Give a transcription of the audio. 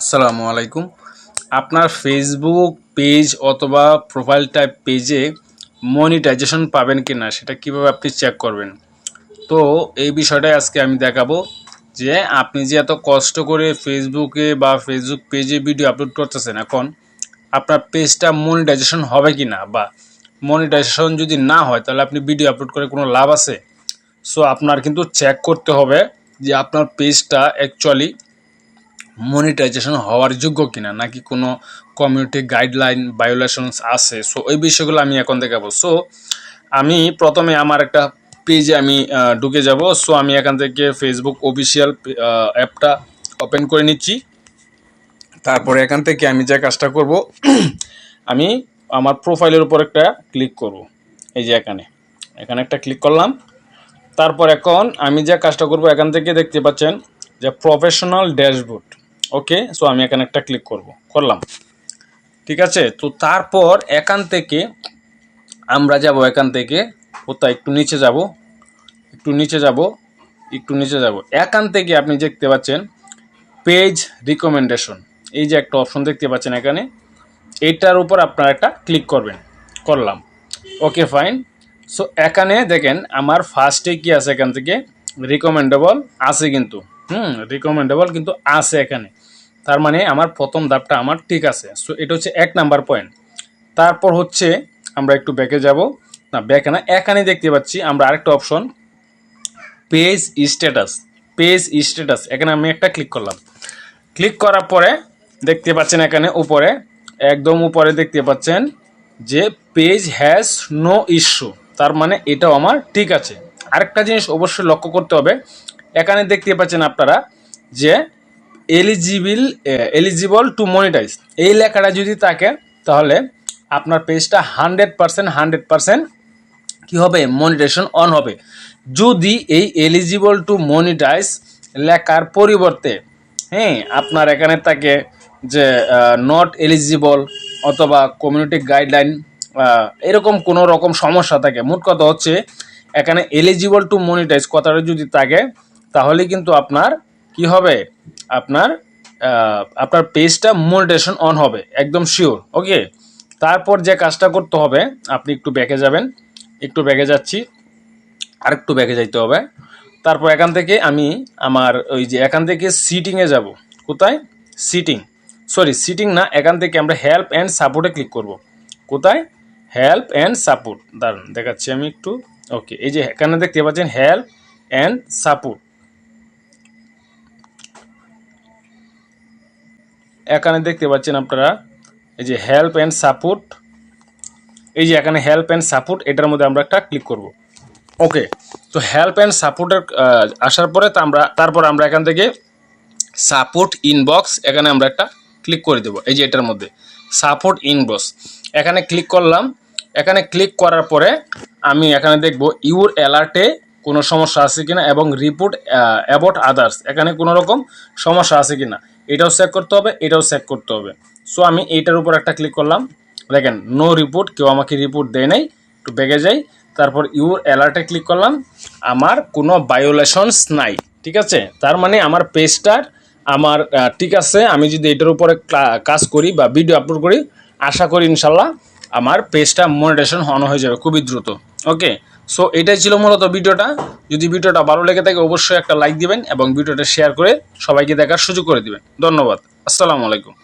আসসালামু আলাইকুম। আপনার ফেসবুক পেজ অথবা প্রোফাইল টাইপ পেজে মনিটাইজেশন পাবেন কি না সেটা কীভাবে আপনি চেক করবেন? তো এই বিষয়টাই আজকে আমি দেখাবো যে আপনি যে এত কষ্ট করে ফেসবুকে বা ফেসবুক পেজে ভিডিও আপলোড করতেছেন এখন, আপনার পেজটা মনিটাইজেশন হবে কি না বা মনিটাইজেশন যদি না হয় তাহলে আপনি ভিডিও আপলোড করে কোনো লাভ আছে? সো আপনার কিন্তু চেক করতে হবে যে আপনার পেজটা অ্যাকচুয়ালি মনিটাইজেশন হওয়ার যোগ্য কিনা, নাকি কোনো কমিউনিটি গাইডলাইন ভায়োলেশনস আছে? সো ওই বিষয়গুলো আমি এখন দেখাবো। সো আমি প্রথমে আমার একটা পেজে আমি ঢুকে যাব। সো আমি এখান থেকে ফেসবুক অফিসিয়াল অ্যাপটা ওপেন করে নিচ্ছি। তারপরে এখান থেকে আমি যে কাজটা করব, আমি আমার প্রোফাইলের উপর একটা ক্লিক করব। এই যে এখানে। এখানে একটা ক্লিক করলাম। তারপর এখন আমি যে কাজটা করব, এখান থেকে দেখতে পাচ্ছেন যে প্রফেশনাল ড্যাশবোর্ড ওকে সো আমি এখানে একটা ক্লিক করব। করলাম। ঠিক আছে? তো তারপর এখান থেকে আমরা যাব এখান থেকে। কোথায়? একটু নিচে যাব। একটু নিচে যাব। একটু নিচে যাব। এখান থেকে আপনি দেখতে পাচ্ছেন পেজ রিকমেন্ডেশন এই যে একটা অপশন দেখতে পাচ্ছেন এখানে। এইটার উপর আপনারা একটা ক্লিক করবেন। করলাম। ওকে ফাইন সো এখানে দেখেন, আমার ফার্স্টে কি আছে এখান থেকে? রিকমেন্ডেবল আছে কিন্তু। হুম রিকমেন্ডেবল কিন্তু আছে এখানে। তার মানে আমার প্রথম ধাপটা আমার ঠিক আছে। সো এটা হচ্ছে এক নাম্বার পয়েন্ট তারপর হচ্ছে আমরা একটু ব্যাকে যাব। না ব্যাকে না এখানে দেখতে পাচ্ছি আমরা আরেকটা option page status page status এখানে আমি একটা ক্লিক করলাম। ক্লিক করার পরে দেখতে পাচ্ছেন এখানে উপরে, একদম উপরে দেখতে পাচ্ছেন যে পেজ হ্যাজ নো ইস্যু তার মানে এটাও আমার ঠিক আছে। আরেকটা জিনিস অবশ্যই লক্ষ্য করতে হবে এখানে দেখতে পাচ্ছেন আপনারা যে এলিজিবিল এলিজিবল টু মনিটাইজ এই লেখাটা যদি থাকে, তাহলে আপনার পেজটা হান্ড্রেড পার্সেন্ট হান্ড্রেড পার্সেন্ট কী হবে? মনিটাইজেশন অন হবে। যদি এই এলিজিবল টু মনিটাইজ লেখার পরিবর্তে হ্যাঁ আপনার এখানে থাকে যে নট এলিজিবল অথবা কমিউনিটি গাইডলাইন এরকম কোনো রকম সমস্যা থাকে। মোট কথা হচ্ছে, এখানে এলিজিবল টু মনিটাইজ কথাটা যদি থাকে তাহলে কিন্তু আপনার কি হবে? আপনার আপনার পেজটা মনিটাইজেশন অন হবে, একদম শিওর ওকে তারপর যে কাজটা করতে হবে, আপনি একটু ব্যাকে যাবেন, একটু ব্যাকে যাচ্ছি আর একটু ব্যাকে যাইতে হবে। তারপর এখান থেকে আমি আমার ওই যে, এখান থেকে সিটিংয়ে যাব। কোথায়? সিটিং সরি সিটিং না, এখান থেকে আমরা হেল্প অ্যান্ড সাপোর্টে ক্লিক করব। কোথায়? হেল্প অ্যান্ড সাপোর্ট দাঁড়ান, দেখাচ্ছি আমি একটু ওকে এই যে এখানে দেখতে পাচ্ছেন হেল্প অ্যান্ড সাপোর্ট এখানে দেখতে পাচ্ছেন আপনারা, এই যে হেল্প অ্যান্ড সাপোর্ট এই যে এখানে হেল্প অ্যান্ড সাপোর্ট এটার মধ্যে আমরা একটা ক্লিক করব। ওকে তো হেল্প অ্যান্ড সাপোর্টের আসার পরে তা আমরা, তারপর আমরা এখান থেকে সাপোর্ট ইনবক্স এখানে আমরা একটা ক্লিক করে দেবো, এই যে এটার মধ্যে। সাপোর্ট ইনবক্স এখানে ক্লিক করলাম, এখানে ক্লিক করার পরে আমি এখানে দেখব ইউর অ্যালার্টে কোনো সমস্যা আছে কিনা এবং রিপোর্ট অ্যাবাউট আদার্স এখানে কোনো রকম সমস্যা আছে কিনা। এটাও চেক করতে হবে, এটাও চেক করতে হবে। সো আমি এইটার উপর একটা ক্লিক করলাম। দেখেন নো রিপোর্ট কেউ আমাকে রিপোর্ট দেয় নাই, একটু বেগে যাই। তারপর ইউর অ্যালার্টে ক্লিক করলাম। আমার কোনো বায়োলেশনস নাই, ঠিক আছে? তার মানে আমার পেজটার আমার ঠিক আছে, আমি যদি এটার উপরে কাজ করি বা ভিডিও আপলোড করি, আশা করি ইনশাল্লাহ আমার পেজটা মনিটেশন অন হয়ে যাবে খুবই দ্রুত ওকে সো এটাই ছিল মূলত ভিডিওটা। যদি ভিডিওটা ভালো লেগে থাকে, অবশ্যই একটা লাইক দিবেন এবং ভিডিওটা শেয়ার করে সবাইকে দেখার সুযোগ করে দিবেন। ধন্যবাদ। আসসালামু আলাইকুম।